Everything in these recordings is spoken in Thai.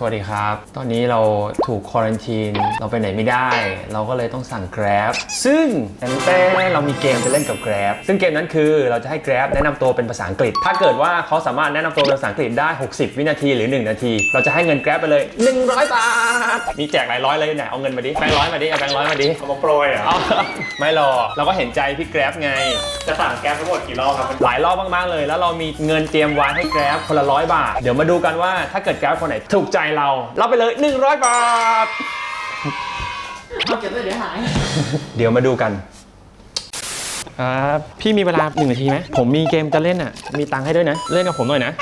สวัสดีครับ ตอนนี้เราถูกควอรันทีน เราไปไหนไม่ได้ เราก็เลยต้องสั่ง Grab ซึ่งแต่แต่เรามีเกมจะเล่นกับ Grab ซึ่งเกมนั้นคือเราจะให้ Grab แนะนำตัวเป็นภาษาอังกฤษ ถ้าเกิดว่าเขาสามารถแนะนำตัวเป็นภาษาอังกฤษได้ 60 วินาทีหรือ 1 นาที เราจะให้เงิน Grab ไปเลย 100 บาท มีแจกหลายร้อยเลยไหนเอาเงินมาดิ แบงค์ร้อยมาดิ เอาแบงค์ร้อยมาดิ เอามาโปรยเหรอะเอาไม่หรอกเราก็เห็นใจพี่ Grab ไง จะสั่งแก๊สทั้งหมดกี่รอบครับ หลายรอบมากๆเลย แล้วเรามีเงินเตรียมไว้ให้ Grab คนละร้อยบาท เดี๋ยวมาดูกันว่าถ้าเกิด Grab คนไหนถูกใจเรารับไปเลย 100 บาท เอาเก็บไว้เดี๋ยวหาย เดี๋ยวมาดูกัน ครับพี่มีเวลาหนึ่งนาทีไหมผมมีเกมจะเล่นอะ มีตังค์ให้ด้วยนะ เล่นกับผมหน่อยนะ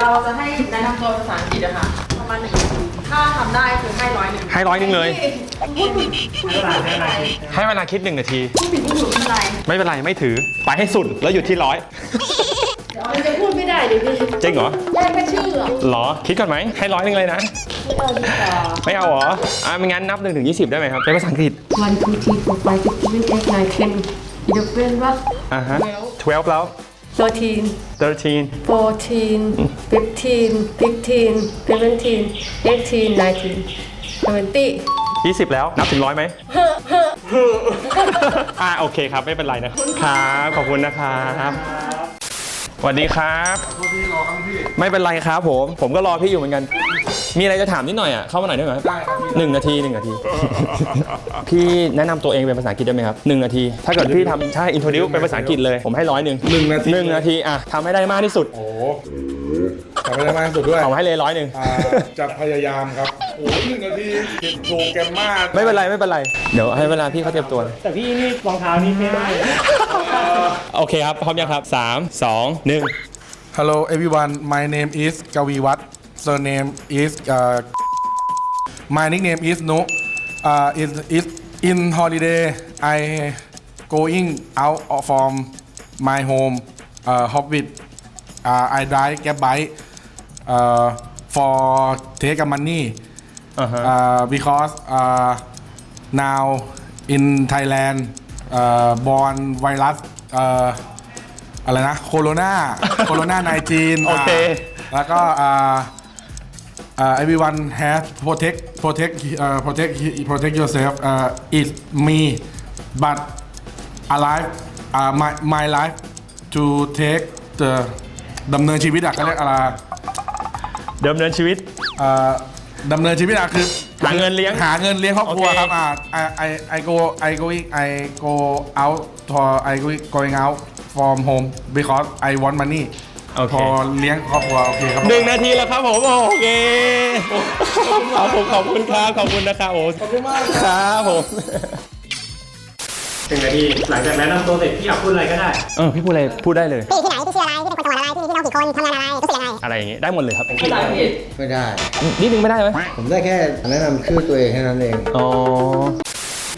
เราจะให้แนะนำตัวภาษาอังกฤษอะค่ะประมาณหนึ่งนาทีถ้าทำได้คือให้ร้อยหนึ่งให้ร้อยหนึ่งเลยพูดผิดพูดผิดให้เวลาคิดหนึ่งนาทีพูดผิดพูดถูกไม่เป็นไร ไม่เป็นไรไม่ถือ ไปให้สุดแล้วหยุดที่ร้อยเดี๋ยว มันจะพูดไม่ได้เดี๋ยวพี่จริงเหรอแยกแค่ชื่ออะหรอ คิดก่อนไหม ให้ร้อยหนึ่งเลยนะ ไม่เอาดีกว่าไม่เอาเหรอ อะไม่งั้นนับหนึ่งถึงยี่สิบได้ไหมครับ เป็นภาษาอังกฤษ one two three four five six seven eight nine ten eleven ว่า อ่าฮะ12แล้ว thirteen 13 fourteen fifteen sixteen seventeen eighteen nineteen twenty 20 แล้ว นับถึงร้อยไหม อ่าโอเคครับ ไม่เป็นไรนะครับ ขอบคุณนะครับ สวัสดีครับไม่เป็นไรครับผม ผมก็รอพี่อยู่เหมือนกัน มีอะไรจะถามนิดหน่อยอะ เข้ามาหน่อยได้ไหมได้ครับหนึ่งนาทีหนึ่งนาที พี่แนะนำตัวเองเป็นภาษาอังกฤษได้ไหมครับหนึ่งนาที ถ้าเกิดพี่ทำใช่อินโทรดิวเป็นภาษาอังกฤษเลย ผมให้ร้อยหนึ่งหนึ่งนาที หนึ่งนาทีอะทำให้ได้มากที่สุด โอ้โห ทำไม่ได้มากที่สุดด้วยเอาให้เลยร้อยหนึ่งอ่าจะพยายามครับโอ้โหหนึ่งนาทีผิดถูกแกมมากไม่เป็นไรไม่เป็นไร เดี๋ยวให้เวลาพี่เขาเตรียมตัว แต่พี่นี่รองเท้านี่ไม่ได้โอเคครับ พร้อมยังครับ 3 2 1 Hello everyone my name is Gaviwat surname is uh, my nickname is No uh, is is in holiday I going out from my home uh, Hobbit uh, I drive cab bike uh, for take a money อ่าฮะ uh, because uh, now in Thailand uh, born virus uh, อะไรนะโคโรนาโคโรนา19โอเคแล้วก็ uh, uh, everyone has protect protect uh, protect protect yourself uh, is me but alive uh, my my life to take the ดำเนินชีวิตอะเขาเรียกอะไร เดิมเนินชีวิต เอ่อดำเนินชีวิตอะคือหาเงินเลี้ยงหาเงินเลี้ยงครอบครัวโอเค ครับอ่า I I I go I go I go out for I go going out from home because I want money โอเค พอเลี้ยงครอบครัวโอเคครับหนึ่งนาทีแล้วครับผมโอเคขอบผมขอบคุณครับขอบคุณนะครับโอ้ขอบคุณมากครับผมหนึ่งนาทีหลังจากแนะนำตัวเสร็จพี่อยากพูดอะไรก็ได้ เออพี่พูดอะไรพูดได้เลย พี่อยู่ที่ไหน พี่ชื่ออะไร พี่เป็นคนจังหวัดอะไร พี่มีพี่น้องกี่ คนทำงานอะไรรู้สึกยังไง อะไรอย่างงี้ได้หมดเลยครับภาษาอังกฤษไม่ได้ นิดนึงไม่ได้ไหมผมได้แค่แนะนำชื่อตัวเองแค่นั้นเอง อ๋อ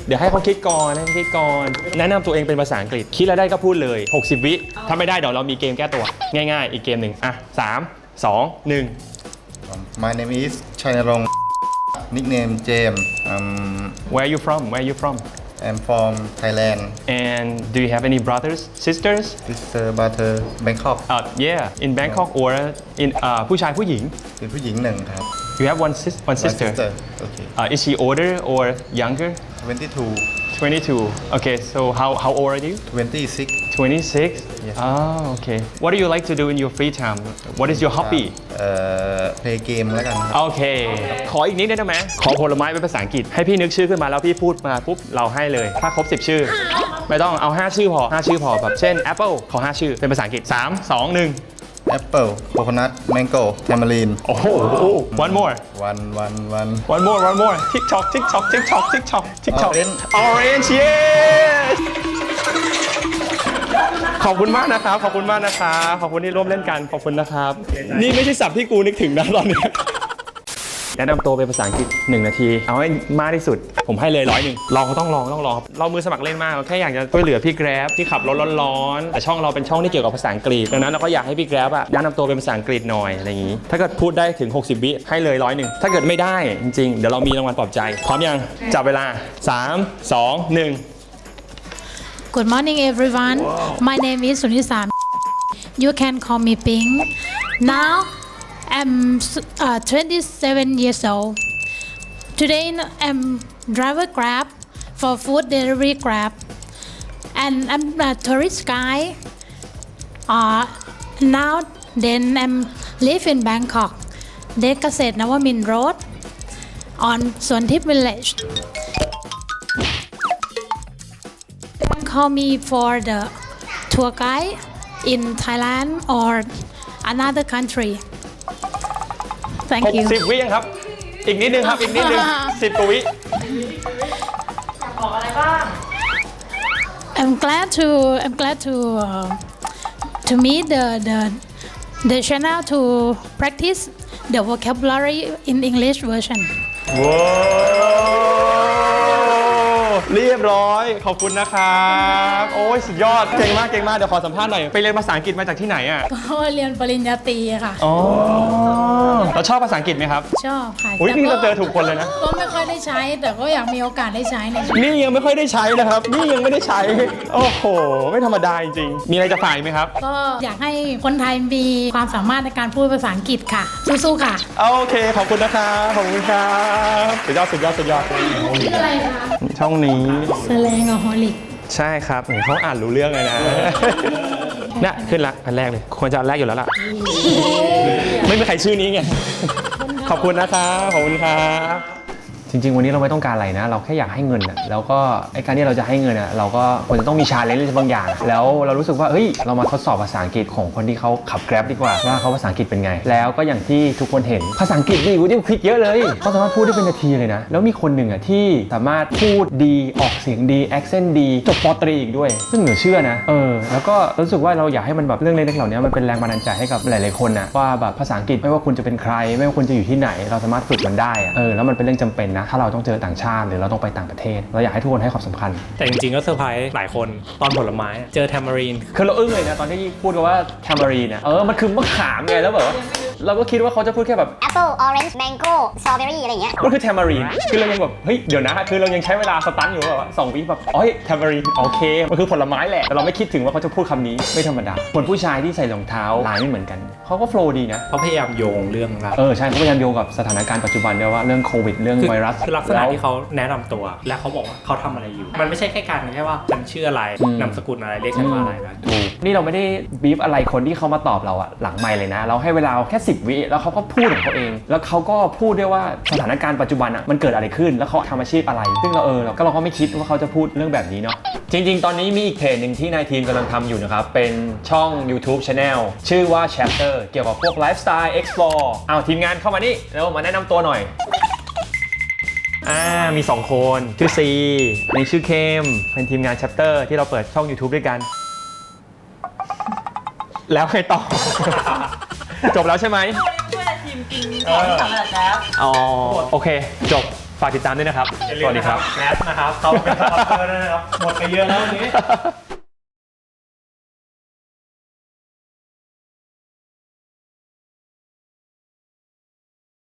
เดี๋ยวให้เขาคิดก่อนให้เขาคิดก่อนแนะนำตัวเองเป็นภาษาอังกฤษคิดแล้วได้ก็พูดเลย 60 วิถ้าไม่ได้เดี๋ยวเรามีเกมแก้ตัว ง่าย ๆ อีกเกมหนึ่งอะสามสองหนึ่ง My name is Chainarong. Nickname James. Um, Where are you from Where are you from I'm from Thailand. and do you have any brothers sisters Sister Butter Bangkok. uh, yeah in Bangkok or in uh, ผู้ชายผู้หญิง เป็นผู้หญิงหนึ่งครับ you have one sis one My sister Okay. uh, is she older or younger 22, 22 okay so how how old are you 26. 26 Yes. oh okay what do you like to do in your free time what is your hobby เอ่อ play game แล้วกันครับ โอเค ขออีกนิดได้ไหม ขอผลไม้เป็นภาษาอังกฤษ ให้พี่นึกชื่อขึ้นมาแล้วพี่พูดมาปุ๊บเราให้เลย ถ้าครบ 10 ชื่อ ไม่ต้องเอา 5 ชื่อพอ 5 ชื่อพอแบบเช่น Apple ขอ 5 ชื่อเป็นภาษาอังกฤษ 3 2 1 Apple, Coconut, Mango, Tamarind. โอ้โห one more One, one, one. one more one more TikTok TikTok TikTok TikTok TikTok Orange. Orange yes ขอบคุณมากนะครับ ขอบคุณมากนะครับ ขอบคุณที่ร่วมเล่นกัน ขอบคุณนะครับ นี่ไม่ใช่ศัพท์ที่กูนึกถึงนะตอนเนี้ย แนะนำตัวเป็นภาษาอังกฤษ1นาที เอาให้มากที่สุด ผมให้เลยร้อยหนึ่งลองก็ต้องลองต้องลองครับเรามือสมัครเล่นมากเราแค่อยากจะช่วยเหลือพี่แกร็บที่ขับรถร้อนๆแต่ช่องเราเป็นช่องที่เกี่ยวกับภาษาอังกฤษดังนั้นเราก็อยากให้พี่แกร็บอะแนะนำตัวเป็นภาษาอังกฤษหน่อยอะไรอย่างนี้ ถ้าเกิดพูดได้ถึง 60 วิให้เลยร้อยหนึ่งถ้าเกิดไม่ได้จริงๆเดี๋ยวเรามีรางวัลปลอบใจพร้อมยังจับเวลา 3 2 1 Good morning, everyone. My name is Sunisan. You can call me Ping. Now, I'm uh, 27 years old. Today I'm driver Grab for food delivery Grab, and I'm a tourist guy. Uh, now then I'm live in Bangkok, Dekaset Nawamin Road, on Suantip Village. Call me for the tour guide in Thailand or another country. Thank you. 60วิยังครับ อีกนิดนึงครับ อีกนิดนึง10กว่าวิบอกอะไรบ้าง I'm glad to I'm glad to uh, to meet the the the channel to practice the vocabulary in English version. ว้าวเรียบร้อย ขอบคุณนะครับ โอ้ย สุดยอด เก่งมาก เก่งมาก เดี๋ยวขอสัมภาษณ์หน่อย ไปเรียนภาษาอังกฤษมาจากที่ไหนอะ ก็เรียนปริญญาตรีค่ะ อ๋อ เราชอบภาษาอังกฤษไหมครับ ชอบค่ะอุ๊ยแต่นี่เราเจอถูกคนเลยนะ ก็ไม่ค่อยได้ใช้ แต่ก็อยากมีโอกาสได้ใช้ในชีวิตนี่ยังไม่ค่อยได้ใช้นะครับ นี่ยังไม่ได้ใช้ โอ้โห ไม่ธรรมดาจริงๆมีอะไรจะฝากอีกไหมครับ ก็อยากให้คนไทยมีความสามารถในการพูดภาษาอังกฤษค่ะ สู้ๆค่ะ โอเค ขอบคุณนะครับขอบคุณครับสุดยอดสุดยอดสุดยอดชื่ออะไรคะ ช่องนี้แสลงอฮอลิก ใช่ครับเห็นเขาอ่านรู้เรื่องเลยนะเนี่ยขึ้นละอันแรกเลย ควรจะอันแรกอยู่แล้วล่ะ ไม่มีใครชื่อนี้ไง ขอบคุณนะครับ ขอบคุณครับ จริง ๆ วันนี้เราไม่ต้องการอะไรนะ เราแค่อยากให้เงินอะแล้วก็ไอ้การที่เราจะให้เงินอะเราก็ควรจะต้องมีชาเลนจ์บางอย่าง แล้วเรารู้สึกว่าเฮ้ยเรามาทดสอบภาษาอังกฤษของคนที่เขาขับแกร็บดีกว่าว่าเขาภาษาอังกฤษเป็นไง แล้วก็อย่างที่ทุกคนเห็นภาษาอังกฤษดีกว่าที่คลิกเยอะเลยเขาสามารถพูดได้เป็นนาทีเลยนะแล้วมีคนหนึ่งอะที่สามารถพูดดีออกเสียงดีแอคเซนต์ดีจบปอตรีอีกด้วย ซึ่งเหนือเชื่อนะเออแล้วก็รู้สึกว่าเราอยากให้มันแบบเรื่องเล็กๆเหล่านี้มันเป็นแรงบันดาลใจให้กับหลาย ๆคนนะว่าแบบภาษาอังกฤษไม่ว่าคุณจะเป็นใคร ไม่ว่าคุณจะอยู่ที่ไหน เราสามารถฝึกมันได้อะเออแล้วมันเป็นเรื่องจำเป็นนะถ้าเราต้องเจอต่างชาติหรือเราต้องไปต่างประเทศ เราอยากให้ทุกคนให้ความสำคัญ แต่จริงๆก็เซอร์ไพรส์หลายคนตอนผลไม้อะเจอแทมมารีนคือเราอึ้งเลยนะตอนที่พูดกันว่าแทมารีนะเออมันคือมะขามไงแล้วแบบว่า เราก็คิดว่าเขาจะพูดแค่แบบ Apple Orange Mango Strawberry อะไรอย่างเงี้ยมันคือแทมารีนคือเรายังแบบเฮ้ยเดี๋ยวนะ คือเรายังใช้เวลาสตันอยู่แบบว่าสองวิแบบอ๋อแทมารีนโอเค มันคือผลไม้แหละแต่เราไม่คิดถึงว่าเขาจะพูดคำนี้ไม่ธรรมดาคนผู้ชายที่ใส่รองเท้าลายไม่เหมือนกันเขาก็โฟล์ดีนะเขาพยายามโยงเรื่องราวเออใช่เขาพยายามโยงกับสถานการณ์ปัจจุบันด้วยว่าเรื่องโควิดเรื่องคือไวรัสคือลักษณะแล้วที่เขาแนะนำตัว และเขาบอกว่าเขาทำอะไรอยู่ มันไม่ใช่แค่การแค่ว่าฉันชื่ออะไรอืมนามสกุลอะไรเรียกฉันว่าอะไรนะถูกนี่เราไม่ได้บีฟอะไรคนที่เขามาตอบเราอะหลังไม่เลยนะ เราให้เวลาแค่10 วิแล้วเขาก็พูดของเขาเอง แล้วเขาก็พูดด้วยว่าสถานการณ์ปัจจุบันอะมันเกิดอะไรขึ้น แล้วเขาทำอาชีพอะไร ซึ่งเราเออเราก็เราก็ไม่คิดว่าเขาจะพูดเรื่องแบบนี้เนาะจริง ๆ ตอนนี้มีอีกเพจหนึ่งที่นายทีมกำลังทำอยู่นะครับ เป็นช่อง YouTube Channel ชื่อว่า Chapter เกี่ยวกับพวกไลฟ์สไตล์ explore เอาทีมงานเข้ามานี่แล้วมาแนะนำตัวหน่อยอ่ามี 2 คน ชื่อซีอันนี้ชื่อเคมเป็นทีมงาน chapter ที่เราเปิดช่อง YouTube ด้วยกัน แล้วใครต่อ จบแล้วใช่ไหมช่วยทีมกินของที่สำเร็จแล้วอ๋อโอเค จบฝากติดตามด้วยนะครับ อย่าลืสมวัสดีนะคครัรับบแมสนะครับเขาเป็นสปอนเซอร์ด้วยนะครับ หมดไปเยอะแล้ววันนี้